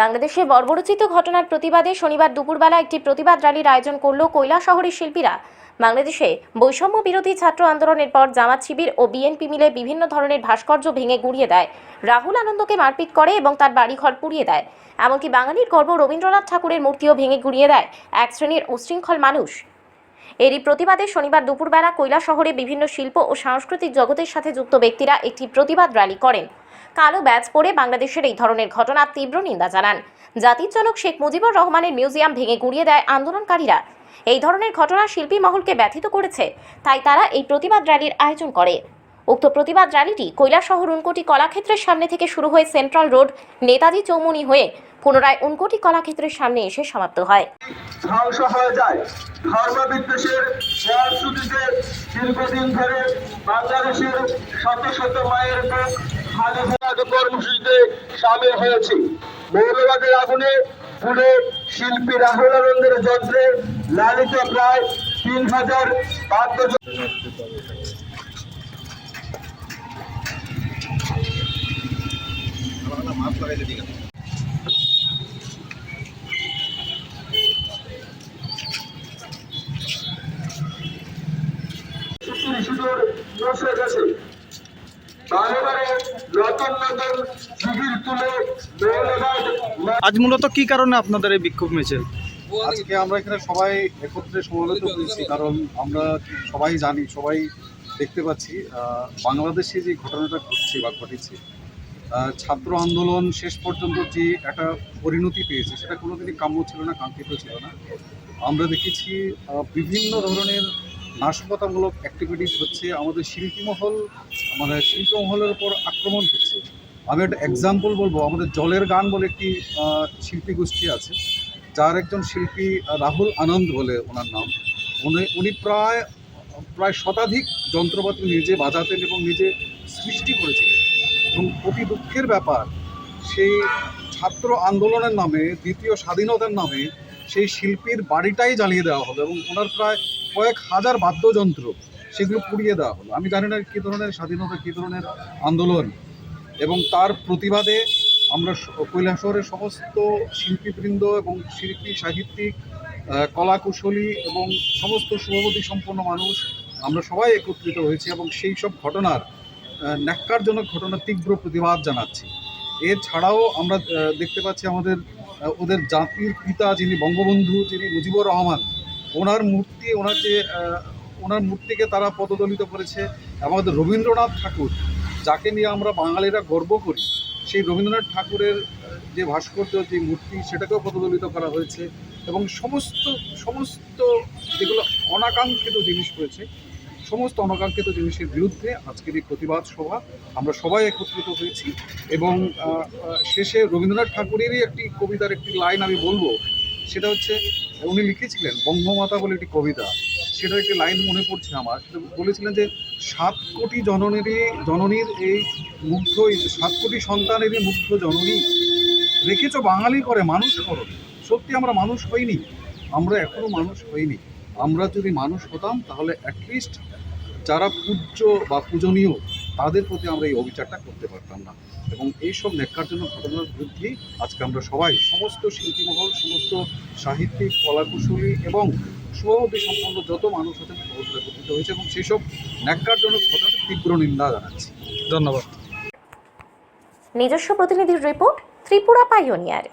বাংলাদেশে বর্বরচিত ঘটনার প্রতিবাদে শনিবার দুপুরবেলা একটি প্রতিবাদ র্যালির আয়োজন করল শহরের শিল্পীরা। বাংলাদেশে বৈষম্য বিরোধী ছাত্র আন্দোলনের পর জামাত শিবির ও বিএনপি মিলে বিভিন্ন ধরনের ভাস্কর্য ভেঙে গুড়িয়ে দেয়। রাহুল আনন্দকে মারপিট করে এবং তার বাড়িঘর পুড়িয়ে দেয়। এমনকি বাঙালির গর্ব রবীন্দ্রনাথ ঠাকুরের মূর্তিও ভেঙে গুড়িয়ে দেয় এক শ্রেণির উশৃঙ্খল মানুষ। এরই প্রতিবাদে শনিবার দুপুরবেলা কৈলা শহরে বিভিন্ন শিল্প ও সাংস্কৃতিক জগতের সাথে যুক্ত ব্যক্তিরা একটি প্রতিবাদ র্যালি করেন। কালো ব্যাজ পরে বাংলাদেশের এই ধরনের ঘটনার তীব্র নিন্দা জানান। জাতির জনক শেখ মুজিবুর রহমানের মিউজিয়াম ভেঙে গুড়িয়ে দেয় আন্দোলনকারীরা। এই ধরনের ঘটনা শিল্পী মহলকে ব্যথিত করেছে, তাই তারা এই প্রতিবাদ র্যালির আয়োজন করে। উক্ত প্রতিবাদ র্যালিটি কৈলাসহর উনকোটি কলাক্ষেত্রের সামনে থেকে শুরু হয়ে সেন্ট্রাল রোড নেতাজি চৌমুনি হয়ে পুনরায় উনকোটি কলাক্ষেত্রের সামনে এসে সমাপ্ত হয়। ধ্বংস হয়ে যায়। দীর্ঘদিন ধরে বাংলাদেশের শত শত মায়ের বুক কর্মসূচিতে সামিল হয়েছে। মৌলবাদের আগুনে পুড়ে শিল্পী রাহুল আনন্দের যন্ত্রে লালিত প্রায় তিন হাজার বাদ্য সুদূর বসে গেছে। আজ মূলত কি কারণে আপনাদের এই বিক্ষোভ মিছিল? আজকে আমরা এখানে সবাই একত্রে সমবেত হয়েছি কারণ আমরা সবাই জানি সবাই দেখতে পাচ্ছি বাংলাদেশে যে ঘটনাটা ঘটছে বা ঘটেছে ছাত্র আন্দোলন শেষ পর্যন্ত যে একটা পরিণতি পেয়েছে সেটা কোনোদিনই কাম্য ছিল না কাঙ্ক্ষিত ছিল না। আমরা দেখেছি বিভিন্ন ধরনের নাশকতামূলক অ্যাক্টিভিটিস হচ্ছে আমাদের শিল্পী মহল মানে শিল্প মহলের উপর আক্রমণ হচ্ছে। আমি একটা এক্সাম্পল বলব, আমাদের জলের গান বলে একটি শিল্পী গোষ্ঠী আছে। যার একজন শিল্পী রাহুল আনন্দ বলে ওনার নাম। উনি উনি প্রায় প্রায় শতাধিক যন্ত্রপাতি নিজে বাজাতেন এবং নিজে সৃষ্টি করেছিলেন। এবং অতি দুঃখের ব্যাপার, সেই ছাত্র আন্দোলনের নামে, দ্বিতীয় স্বাধীনতার নামে সেই শিল্পীর বাড়িটাই জ্বালিয়ে দেওয়া হলো এবং ওনার প্রায় কয়েক হাজার বাদ্যযন্ত্র সেগুলো পুড়িয়ে দেওয়া হলো আমি জানি না কী ধরনের স্বাধীনতা, কী ধরনের আন্দোলন এবং তার প্রতিবাদে আমরা কৈলাসহরের সমস্ত শিল্পীবৃন্দ এবং শিল্পী, সাহিত্যিক কলাকুশলী এবং সমস্ত শুভবতী সম্পন্ন মানুষ আমরা সবাই একত্রিত হয়েছি এবং সেই সব ঘটনার ন্যাক্কারজনক ঘটনার তীব্র প্রতিবাদ জানাচ্ছি। এছাড়াও আমরা দেখতে পাচ্ছি আমাদের ওদের জাতির পিতা যিনি বঙ্গবন্ধু, যিনি মুজিবুর রহমান, ওনার মূর্তি, ওনার যে ওনার মূর্তিকে তারা পদদলিত করেছে। আমাদের রবীন্দ্রনাথ ঠাকুর, যাকে নিয়ে আমরা বাঙালিরা গর্ব করি, সেই রবীন্দ্রনাথ ঠাকুরের যে ভাস্কর্য, যে মূর্তি, সেটাকেও পদদলিত করা হয়েছে। এবং সমস্ত সমস্ত যেগুলো অনাকাঙ্ক্ষিত জিনিস রয়েছে সমস্ত অনাকাঙ্ক্ষিত জিনিসের বিরুদ্ধে আজকের এই প্রতিবাদ সভা। আমরা সবাই একত্রিত হয়েছি এবং শেষে রবীন্দ্রনাথ ঠাকুরেরই একটি কবিতার একটি লাইন আমি বলব। সেটা হচ্ছে, উনি লিখেছিলেন, বঙ্গমাতা বলে একটি কবিতা। সেটার একটি লাইন মনে পড়ছে আমার। সেটা বলেছিলেন যে, সাত কোটি জননেরই, জননীর এই মুগ্ধ সাত কোটি সন্তানেরই মুগ্ধ জননী। রেখেছ বাঙালি করে, মানুষ করো। সত্যি আমরা মানুষ হইনি। আমরা এখনও মানুষ হইনি। আমরা যদি মানুষ হতাম তাহলে অ্যাটলিস্ট যারা পূজ্য বা পূজনীয় তাদের প্রতি আমরা এই অবিচারটা করতে পারতাম না। এবং এইসব ন্যাক্কারজনক ঘটনার বিরুদ্ধে আজকে আমরা সবাই সমস্ত শিল্পী মহল সমস্ত সাহিত্যিক কলাকুশলী এবং শুভমতি সম্পন্ন যত মানুষ আছেন সকলে একত্রিত হয়েছে এবং সেই সব ন্যাক্কারজনক ঘটনার তীব্র নিন্দা জানাচ্ছি। ধন্যবাদ। নিজস্ব প্রতিনিধির রিপোর্ট ত্রিপুরা পাইওনিয়ার।